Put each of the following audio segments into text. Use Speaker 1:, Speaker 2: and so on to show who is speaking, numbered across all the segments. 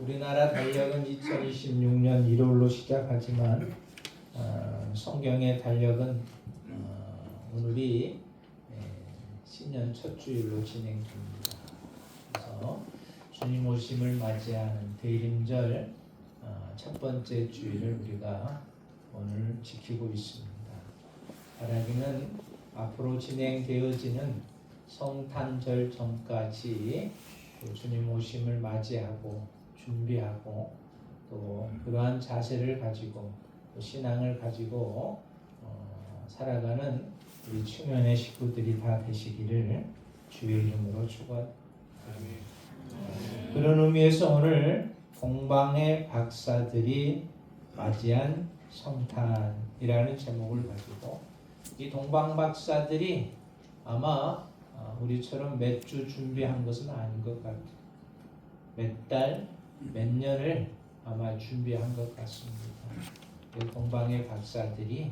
Speaker 1: 우리나라 달력은 2026년 1월로 시작하지만 어, 성경의 달력은 어, 오늘이 에, 신년 첫 주일로 진행됩니다. 그래서 주님 오심을 맞이하는 대림절 어, 첫 번째 주일을 우리가 오늘 지키고 있습니다. 바라기는 앞으로 진행되어지는 성탄절 전까지 그 주님 오심을 맞이하고 준비하고 또 그러한 자세를 가지고 또 신앙을 가지고 어, 살아가는 우리 충현의 식구들이 다 되시기를 주의 이름으로 축원합니다. 그런 의미에서 오늘 동방의 박사들이 맞이한 성탄이라는 제목을 가지고 이 동방 박사들이 아마 어, 우리처럼 몇 주 준비한 것은 아닌 것 같아요. 몇 달, 몇 년을 아마 준비한 것 같습니다. 그 동방의 박사들이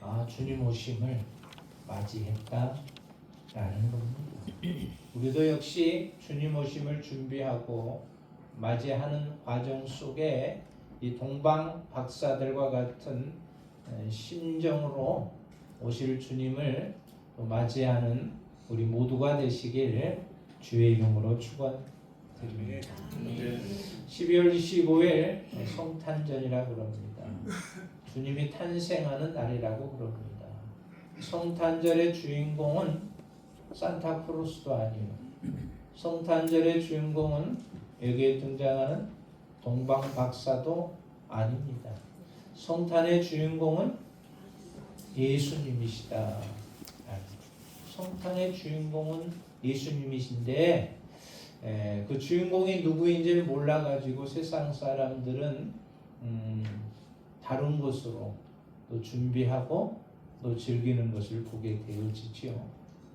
Speaker 1: 아, 주님 오심을 맞이했다라는 겁니다. 우리도 역시 주님 오심을 준비하고 맞이하는 과정 속에 이 동방 박사들과 같은 에, 심정으로 오실 주님을 또 맞이하는 우리 모두가 되시길 주의 이름으로 축원 드립니다. 12월 25일 성탄절이라고 그럽니다. 주님이 탄생하는 날이라고 그럽니다. 성탄절의 주인공은 산타크로스도 아니에요. 성탄절의 주인공은 여기에 등장하는 동방 박사도 아닙니다. 성탄의 주인공은 예수님이시다. 성탄의 주인공은 예수님이신데 에, 그 주인공이 누구인지를 몰라가지고 세상 사람들은 음, 다른 것으로 또 준비하고 또 즐기는 것을 보게 되어지지요.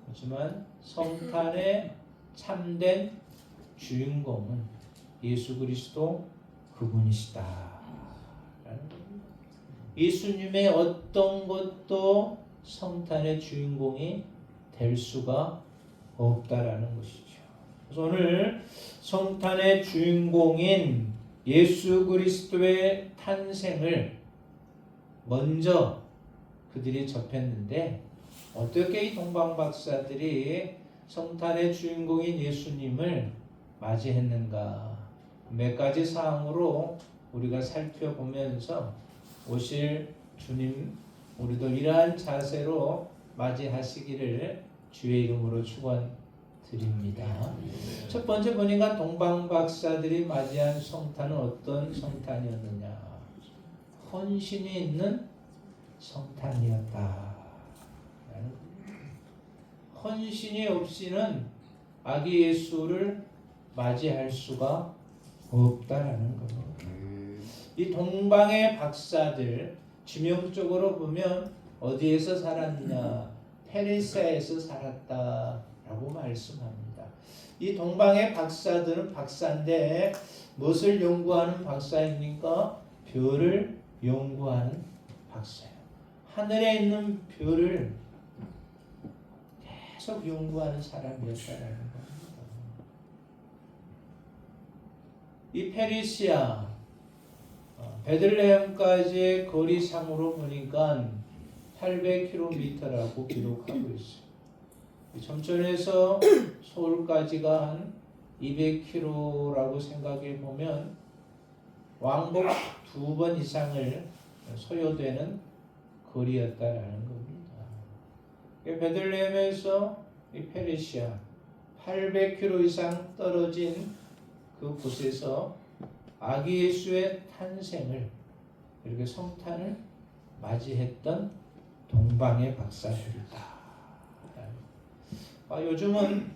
Speaker 1: 하지만 성탄의 참된 주인공은 예수 그리스도 그분이시다. 예수님의 어떤 것도 성탄의 주인공이 될 수가 없다라는 것이죠. 그래서 오늘 성탄의 주인공인 예수 그리스도의 탄생을 먼저 그들이 접했는데 어떻게 이 동방 박사들이 성탄의 주인공인 예수님을 맞이했는가? 몇 가지 사항으로 우리가 살펴보면서 오실 주님 우리도 이러한 자세로 맞이하시기를 주의 이름으로 축원 드립니다. 첫 번째 보니까 동방 박사들이 맞이한 성탄은 어떤 성탄이었느냐? 헌신이 있는 성탄이었다. 헌신이 없이는 아기 예수를 맞이할 수가 없다라는 겁니다. 이 동방의 박사들 지명적으로 보면 어디에서 살았느냐? 페르시아에서 살았다 라고 말씀합니다. 이 동방의 박사들은 박사인데 무엇을 연구하는 박사입니까? 별을 연구하는 박사예요. 하늘에 있는 별을 계속 연구하는 사람이었다라는 겁니다. 이 페르시아 어, 베들레헴까지의 거리상으로 보니까 800km라고 기록하고 있어요. 점천에서 서울까지가 한 200km라고 생각해 보면 왕복 두 번 이상을 소요되는 거리였다라는 겁니다. 베들레헴에서 이 페르시아 800km 이상 떨어진 그 곳에서 아기 예수의 탄생을 이렇게 성탄을 맞이했던 동방의 박사들이다. 아, 요즘은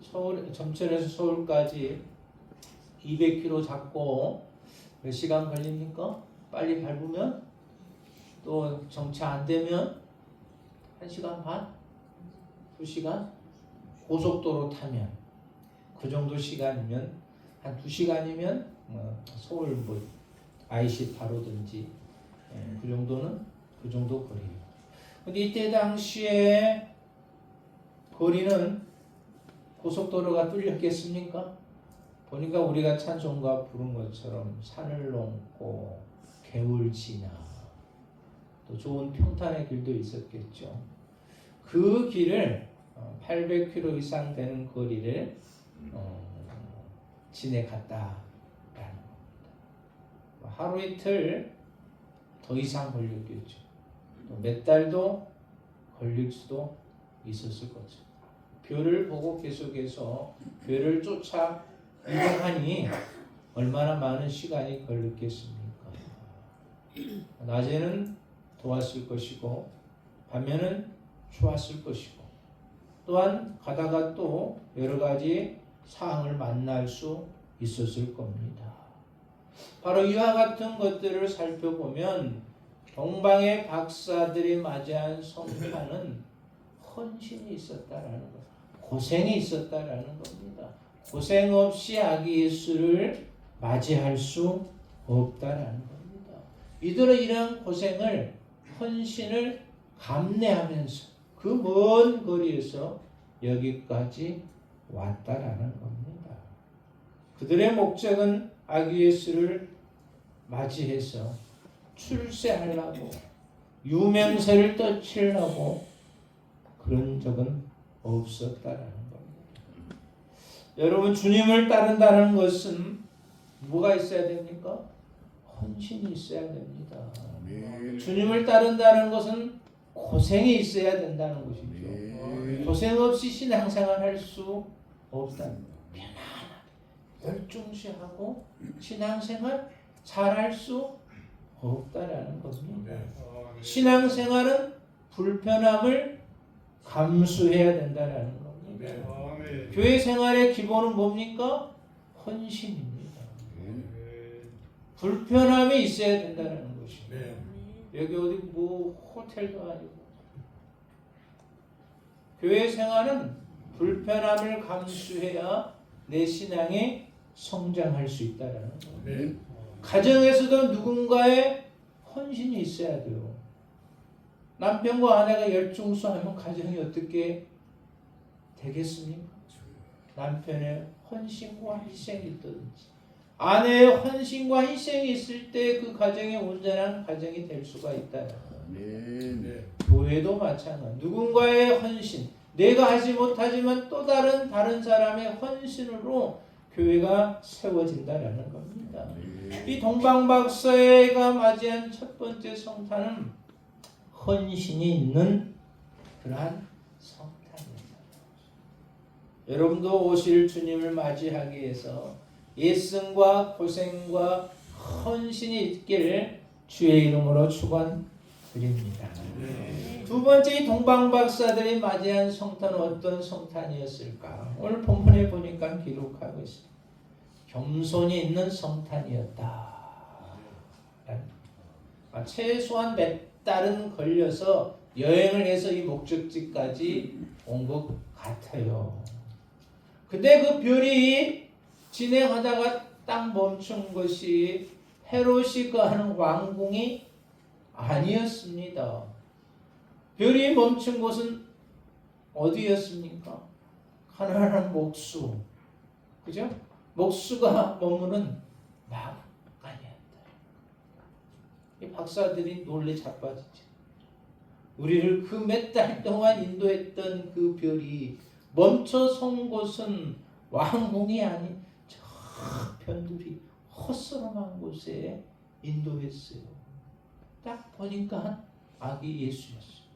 Speaker 1: 서울 점천에서 서울까지 200km 잡고 몇 시간 걸립니까? 빨리 밟으면 또 정차 안 되면 1시간 반? 2시간? 고속도로 타면 그 정도 시간이면 한 2시간이면 뭐 서울 뭐 IC 바로든지 예, 그 정도는 그 정도 거리예요. 근데 이때 당시에 거리는 고속도로가 뚫렸겠습니까? 보니까 우리가 찬송가 부른 것처럼 산을 넘고 개울 지나 또 좋은 평탄의 길도 있었겠죠. 그 길을 800km 이상 되는 거리를 어, 지내갔다라는 겁니다. 뭐 하루 이틀 더 이상 걸렸겠죠. 또몇 달도 걸릴 수도 있었을 거죠. 별을 보고 계속해서 별을 쫓아 이동하니 얼마나 많은 시간이 걸렸겠습니까? 낮에는 도왔을 것이고 밤에는 좋았을 것이고 또한 가다가 또 여러 가지 사항을 만날 수 있었을 겁니다. 바로 이와 같은 것들을 살펴보면 동방의 박사들이 맞이한 성탄은 헌신이 있었다라는 것, 고생이 있었다라는 겁니다. 고생 없이 아기 예수를 맞이할 수 없다라는 겁니다. 이들은 이러한 고생을 헌신을 감내하면서 그 먼 거리에서 여기까지 왔다라는 겁니다. 그들의 목적은 아기 예수를 맞이해서 출세하려고 유명세를 떠치려고 그런 적은 없었다라는 겁니다. 여러분 주님을 따른다는 것은 뭐가 있어야 됩니까? 헌신이 있어야 됩니다. 주님을 따른다는 것은 고생이 있어야 된다는 것이죠. 고생 없이 신앙생활 할 수 없다는 거예요. 편안하게 열중시하고 신앙생활 잘할 수 없다라는 겁니다. 신앙생활은 불편함을 감수해야 된다라는 겁니다. 교회 생활의 기본은 뭡니까? 헌신입니다. 불편함이 있어야 된다는 것입니다. 여기 어디 뭐 호텔도 아니고 교회 생활은 불편함을 감수해야 내 신앙이 성장할 수 있다라는 거예요. 가정에서도 누군가의 헌신이 있어야 돼요. 남편과 아내가 열중수하면 가정이 어떻게 되겠습니까? 남편의 헌신과 희생이 있든지 아내의 헌신과 희생이 있을 때 그 가정이 온전한 가정이 될 수가 있다. 교회도 마찬가지. 누군가의 헌신, 내가 하지 못하지만 또 다른 다른 사람의 헌신으로 교회가 세워진다라는 겁니다. 이 동방박사가 맞이한 첫 번째 성탄은 헌신이 있는 그러한 성탄입니다. 여러분도 오실 주님을 맞이하기 위해서 예승과 고생과 헌신이 있기를 주의 이름으로 축원드립니다. 네. 두 번째 동방박사들이 맞이한 성탄은 어떤 성탄이었을까? 오늘 본문에 보니까 기록하고 있습니다. 겸손이 있는 성탄이었다. 최소한 1 딸은 걸려서 여행을 해서 이 목적지까지 온 것 같아요. 근데 그 별이 진행하다가 딱 멈춘 것이 헤롯이가 하는 왕궁이 아니었습니다. 별이 멈춘 곳은 어디였습니까? 가난한 목수. 그죠? 목수가 머무는 마 이 박사들이 놀래 자빠지죠. 우리를 그 몇 달 동안 인도했던 그 별이 멈춰 선 곳은 왕궁이 아닌 저 편들이 헛스름한 곳에 인도했어요. 딱 보니까 아기 예수였어요.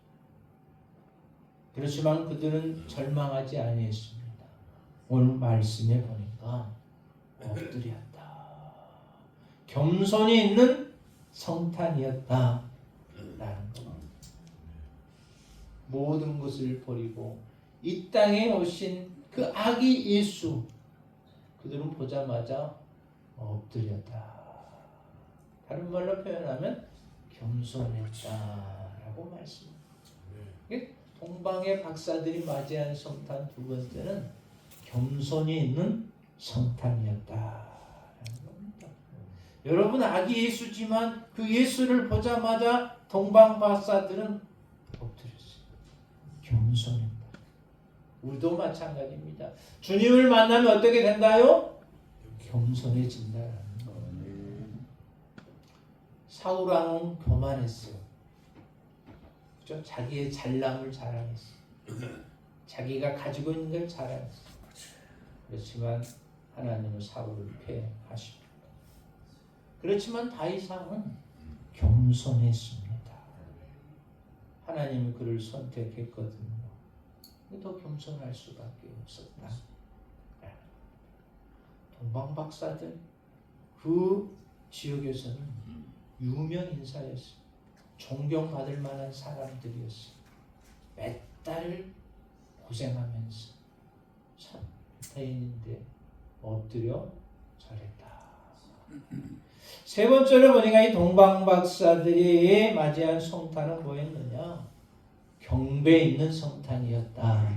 Speaker 1: 그렇지만 그들은 절망하지 아니했습니다. 오늘 말씀에 보니까 엎드렸다. 겸손이 있는 성탄이었다. 라는 겁니다. 모든 것을 버리고 이 땅에 오신 그 아기 예수 그들은 보자마자 엎드렸다. 다른 말로 표현하면 겸손했다라고 말씀합니다. 동방의 박사들이 맞이한 성탄 두 번째는 겸손이 있는 성탄이었다라는 겁니다. 여러분 아기 예수지만 그 예수를 보자마자 동방 박사들은 엎드렸어요. 겸손했다. 우리도 마찬가지입니다. 주님을 만나면 어떻게 된다요? 겸손해진다라는 거예요. 사울왕은 교만했어요. 그죠? 자기의 잘남을 자랑했어. 자기가 가지고 있는 걸 자랑했어. 그렇지만 하나님은 사울을 패하십니다. 그렇지만 다윗왕은 겸손했습니다. 하나님이 그를 선택했거든요. 더 겸손할 수밖에 없었다. 동방박사들 그 지역에서는 유명 인사였어요. 존경받을 만한 사람들이었어요. 몇 달을 고생하면서 참 대인인데 엎드려 절했다. 세 번째로 보니까 이 동방박사들이 맞이한 성탄은 뭐였느냐? 경배 있는 성탄이었다.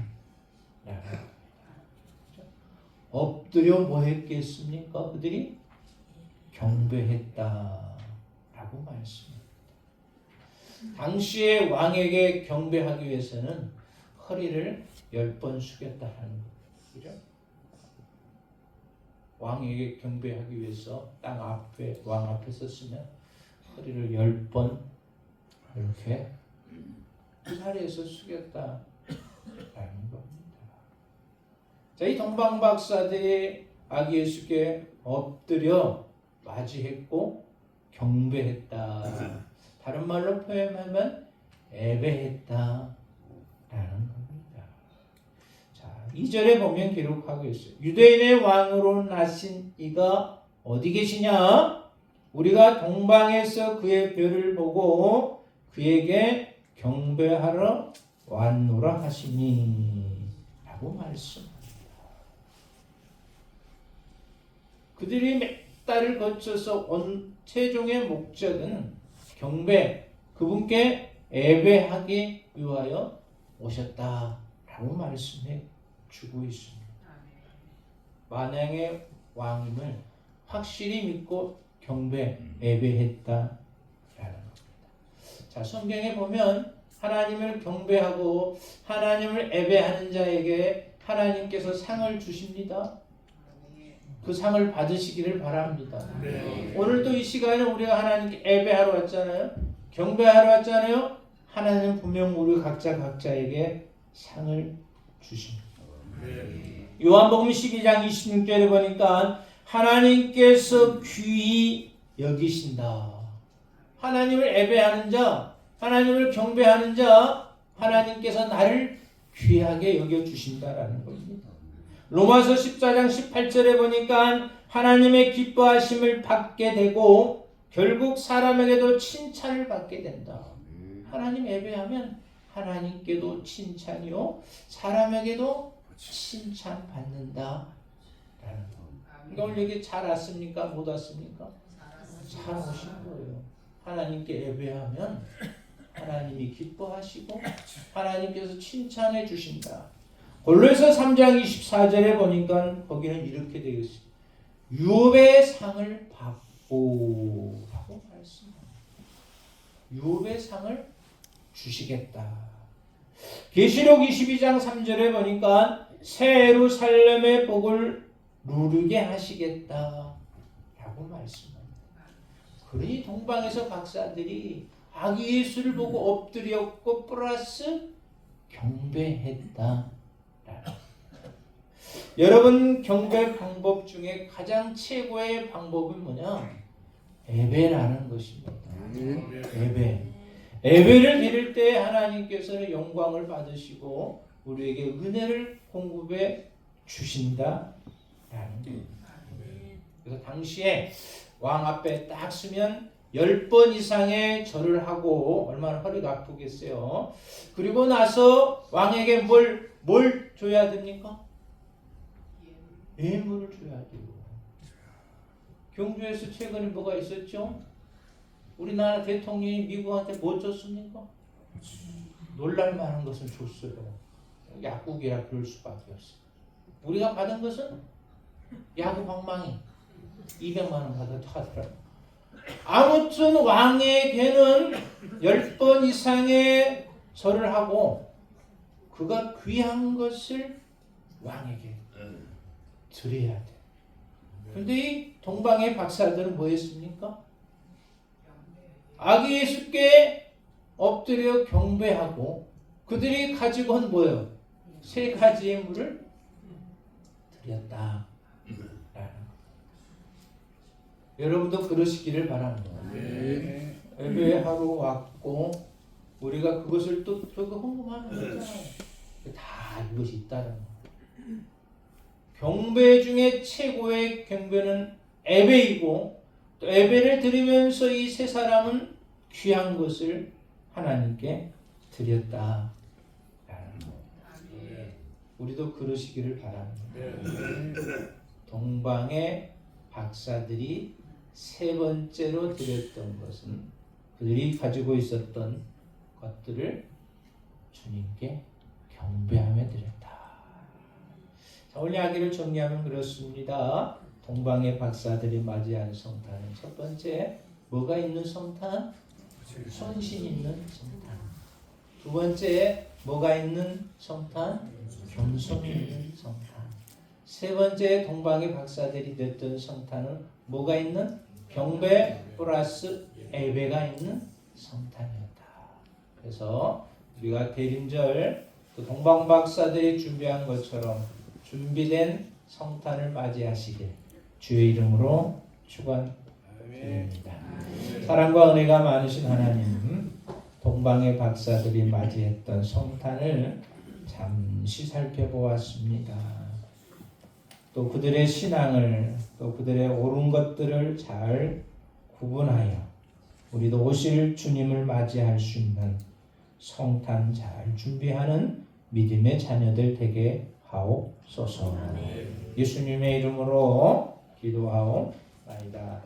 Speaker 1: 엎드려 뭐 했겠습니까? 그들이 경배했다. 라고 말씀합니다. 당시에 왕에게 경배하기 위해서는 허리를 열 번 숙였다는 거. 그죠? 왕에게 경배하기 위해서 땅 앞에 왕 앞에 섰으면 허리를 열 번 이렇게 그 자리에서 숙였다 라는 겁니다. 자, 이 동방 박사들이 아기 예수께 엎드려 맞이했고 경배했다. 다른 말로 표현하면 예배했다라는 2절에 보면 기록하고 있어요. 유대인의 왕으로 나신 이가 어디 계시냐? 우리가 동방에서 그의 별을 보고 그에게 경배하러 왔노라 하시니 라고 말씀합니다. 그들이 몇 달을 거쳐서 온 최종의 목적은 경배, 그분께 예배하기 위하여 오셨다라고 말씀해 주고 있습니다. 만왕의 왕임을 확실히 믿고 경배, 예배했다라는 겁니다. 자, 성경에 보면 하나님을 경배하고 하나님을 예배하는 자에게 하나님께서 상을 주십니다. 그 상을 받으시기를 바랍니다.
Speaker 2: 네.
Speaker 1: 오늘도 이 시간에 우리가 하나님께 예배하러 왔잖아요. 경배하러 왔잖아요. 하나님 분명 우리 각자 각자에게 상을 주십니다.
Speaker 2: 네.
Speaker 1: 요한복음 12장 26절에 보니까 하나님께서 귀히 여기신다. 하나님을 예배하는 자, 하나님을 경배하는 자, 하나님께서 나를 귀하게 여겨 주신다라는 겁니다. 로마서 14장 18절에 보니까 하나님의 기뻐하심을 받게 되고 결국 사람에게도 칭찬을 받게 된다. 하나님 예배하면 하나님께도 칭찬이요 사람에게도 칭찬 받는다. 라는 여기 잘 왔습니까? 못 왔습니까? 잘 오신 거예요. 하나님께 예배하면 하나님이 기뻐하시고 하나님께서 칭찬해 주신다. 골로새 3장 24절에 보니까 거기는 이렇게 되어 있습니다. 유업의 상을 받고 라고 말씀합니다. 유업의 상을 주시겠다. 계시록 22장 3절에 보니까 새 예루살렘의 복을 누르게 하시겠다. 라고 말씀합니다. 그러니 동방에서 박사들이 아기 예수를 보고 엎드렸고 플러스 경배했다. 여러분 경배 방법 중에 가장 최고의 방법은 뭐냐? 예배라는 것입니다. 예배. 예배를 드릴 때 하나님께서는 영광을 받으시고 우리에게 은혜를 공급해 주신다라는 겁니다. 그래서 당시에 왕 앞에 딱 서면 열번 이상의 절을 하고 얼마나 허리가 아프겠어요. 그리고 나서 왕에게 뭘, 뭘 줘야 됩니까? 예물을 줘야 돼요. 경주에서 최근에 뭐가 있었죠? 우리나라 대통령이 미국한테 뭐 줬습니까? 놀랄 만한 것을 줬어요. 약국이라 그럴 수밖에 없어요. 우리가 받은 것은 야구 방망이 200만 원 받았다 하더라고요. 아무튼 왕에게는 10번 이상의 절을 하고 그가 귀한 것을 왕에게 드려야 돼. 근데 이 동방의 박사들은 뭐 했습니까? 아기 예수께 엎드려 경배하고 그들이 가지고 온 뭐예요? 세 가지의 물을 드렸다. 여러분도 그러시기를 바랍니다.
Speaker 2: 네.
Speaker 1: 예배하러 왔고 우리가 그것을 또 저거 헌금하는 거잖아요. 다 이것이 있다는 거. 경배 중에 최고의 경배는 예배이고 또 예배를 드리면서 이 세 사람은 귀한 것을 하나님께 드렸다. 우리도 그러시기를 바랍니다. 동방의 박사들이 세 번째로 드렸던 것은 그들이 가지고 있었던 것들을 주님께 경배하며 드렸다. 자, 오늘 이야기를 정리하면 그렇습니다. 동방의 박사들이 맞이한 성탄은 첫 번째 뭐가 있는 성탄? 손신 있는 성탄. 두 번째 뭐가 있는 성탄? 겸손 있는 성탄. 세 번째 동방의 박사들이 됐던 성탄은 뭐가 있는 경배 플러스 예배가 있는 성탄이었다. 그래서 우리가 대림절 또 동방 박사들이 준비한 것처럼 준비된 성탄을 맞이하시길 주의 이름으로 축원드립니다. 사랑과 은혜가 많으신 하나님, 동방의 박사들이 맞이했던 성탄을 잠시 살펴보았습니다. 또 그들의 신앙을 또 그들의 옳은 것들을 잘 구분하여 우리도 오실 주님을 맞이할 수 있는 성탄 잘 준비하는 믿음의 자녀들 되게 하옵소서. 예수님의 이름으로 기도하옵나이다.